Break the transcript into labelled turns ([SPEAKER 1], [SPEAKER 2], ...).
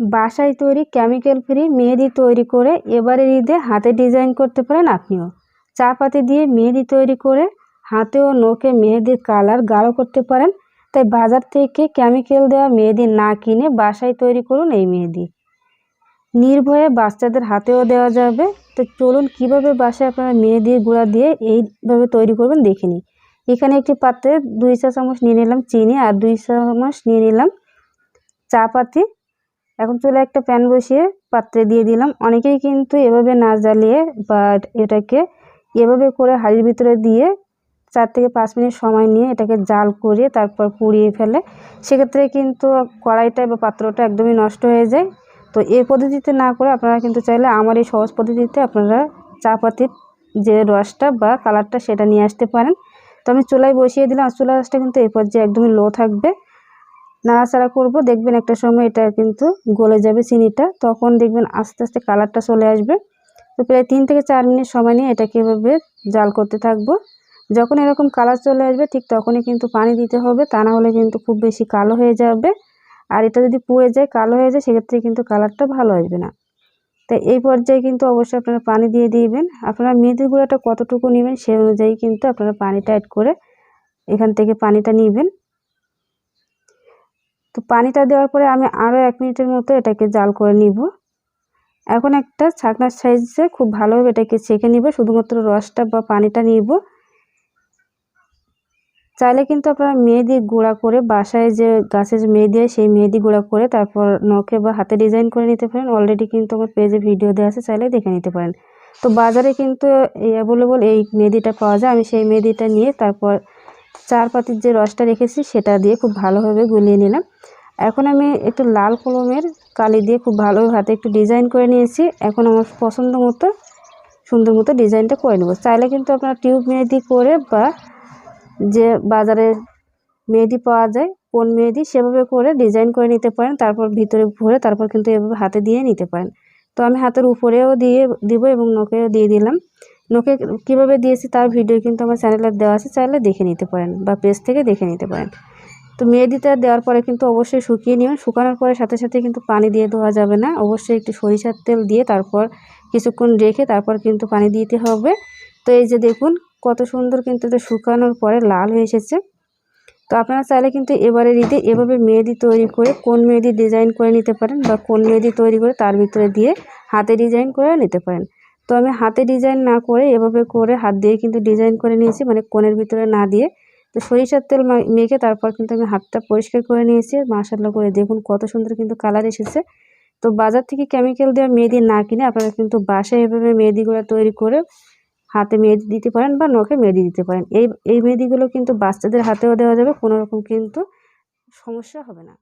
[SPEAKER 1] বাসায় তৈরি chemical free মেহেদি তৈরি করে এবারের ঈদে হাতে ডিজাইন করতে পারেন আপনিও। চা পাতি দিয়ে মেহেদি তৈরি করে হাতে ও নখে মেহেদির কালার গাঢ় করতে পারেন। তাই বাজার থেকে কেমিক্যাল দেওয়া মেহেদি না কিনে বাসায় তৈরি করুন এই মেহেদি। নির্ভয়ে বাচ্চাদের হাতেও দেওয়া যাবে। তো চলুন কীভাবে বাসায় আপনারা মেহেদির গুঁড়া দিয়ে এইভাবে তৈরি করবেন দেখে নিই। এখানে একটি পাত্রে দুই চা চামচ নিয়ে নিলাম চিনি আর দুই চামচ নিয়ে নিলাম চা পাতি এখন চলে একটা প্যান বসিয়ে পাত্রে দিয়ে দিলাম। অনেকেই কিন্তু এভাবে না জ্বালিয়ে বা এটাকে এভাবে করে হাঁড়ির ভিতরে দিয়ে চার থেকে পাঁচ মিনিট সময় নিয়ে এটাকে জাল করে তারপর পুড়িয়ে ফেলে। সেক্ষেত্রে কিন্তু কড়াইটা বা পাত্রটা একদমই নষ্ট হয়ে যায়। তো এই পদ্ধতিতে না করে আপনারা কিন্তু চাইলে আমার এই সহজ পদ্ধতিতে আপনারা চা পাতির যে রসটা বা কালারটা সেটা নিয়ে আসতে পারেন। তো আমি চুলায় বসিয়ে দিলাম। আর চুলা রসটা কিন্তু এই পর্যায়ে একদমই লো থাকবে। নাড়াচাড়া করব, দেখবেন একটা সময় এটা কিন্তু গলে যাবে চিনিটা, তখন দেখবেন আস্তে আস্তে কালারটা চলে আসবে। তো প্রায় তিন থেকে চার মিনিট সময় নিয়ে এটাকে এভাবে জাল করতে থাকব। যখন এরকম কালার চলে আসবে, ঠিক তখনই কিন্তু পানি দিতে হবে, তা না হলে কিন্তু খুব বেশি কালো হয়ে যাবে। আর এটা যদি পুড়ে যায়, কালো হয়ে যায়, সেক্ষেত্রে কিন্তু কালারটা ভালো আসবে না। তাই এই পর্যায়ে কিন্তু অবশ্যই আপনারা পানি দিয়ে দিবেন। আপনারা মেথির গুঁড়াটা কতটুকু নেবেন সেই অনুযায়ী কিন্তু আপনারা পানিটা অ্যাড করে এখান থেকে পানিটা নেবেন। পানিটা দেওয়ার পরে আমি আরও এক মিনিটের মতো এটাকে জাল করে নিব। এখন একটা ছাকনার সাইজে খুব ভালোভাবে এটাকে ছেঁকে নিব, শুধুমাত্র রসটা বা পানিটা নিব। চাইলে কিন্তু আপনারা মেহেদি গুঁড়া করে বাসায় যে গাছে যে মেহেদি হয় সেই মেহেদি গুঁড়া করে তারপর নখে বা হাতে ডিজাইন করে নিতে পারেন। অলরেডি কিন্তু আমার পেজে ভিডিও দেওয়া আছে, চাইলে দেখে নিতে পারেন। তো বাজারে কিন্তু এই অ্যাভেলেবল এই মেহেদিটা পাওয়া যায়। আমি সেই মেহেদিটা নিয়ে তারপর চার পাতির যে রসটা রেখেছি সেটা দিয়ে খুব ভালোভাবে গুলিয়ে নিলাম। এখন আমি একটু লাল কলমের কালি দিয়ে খুব ভালো হাতে একটু ডিজাইন করে নিয়েছি। এখন আমার পছন্দ মতো, সুন্দর মতো ডিজাইনটা করে নেব। চাইলে কিন্তু আপনারা টিউব মেহেদি করে বা যে বাজারে মেহেদি পাওয়া যায়, কোন মেহেদি সেভাবে করে ডিজাইন করে নিতে পারেন। তারপর ভিতরে ভরে তারপর কিন্তু এভাবে হাতে দিয়ে নিতে পারেন। তো আমি হাতের উপরেও দিয়ে দিব এবং নখেও দিয়ে দিলাম। নখে কীভাবে দিয়েছি তার ভিডিও কিন্তু আমার চ্যানেলে দেওয়া আছে। চাইলে দেখে নিতে পারেন বা পেজ থেকে দেখে নিতে পারেন। তো মেহেদিটা দেওয়ার পরে কিন্তু অবশ্যই শুকিয়ে নেবেন। শুকানোর পরে সাথে সাথে কিন্তু পানি দিয়ে দেওয়া যাবে না। অবশ্যই একটু সরিষার তেল দিয়ে তারপর কিছুক্ষণ রেখে তারপর কিন্তু পানি দিতে হবে। তো এই যে দেখুন, কত সুন্দর কিন্তু এটা শুকানোর পরে লাল হয়ে এসেছে। তো আপনারা চাইলে কিন্তু এবারে ঈদে এভাবে মেহেদি তৈরি করে কোন মেহেদি ডিজাইন করে নিতে পারেন বা কোন মেহেদি তৈরি করে তার ভিতরে দিয়ে হাতে ডিজাইন করে নিতে পারেন। তো আমি হাতে ডিজাইন না করে এভাবে করে হাত দিয়ে কিন্তু ডিজাইন করে নিয়েছি মানে কোণের ভিতরে না দিয়ে। তো সরিষার তেল মেখে তারপর কিন্তু আমি হাতটা পরিষ্কার করে নিয়েছি। মাসাল্লা করে দেখুন কত সুন্দর কিন্তু কালার এসেছে। তো বাজার থেকে কেমিক্যাল দেওয়া মেহেদি না কিনে আপনারা কিন্তু বাসায় এভাবে মেহেদিগুলো তৈরি করে হাতে মেহেদি দিতে পারেন বা নখে মেহেদি দিতে পারেন। এই এই মেহেদিগুলো কিন্তু বাচ্চাদের হাতেও দেওয়া যাবে, কোনো রকম কিন্তু সমস্যা হবে না।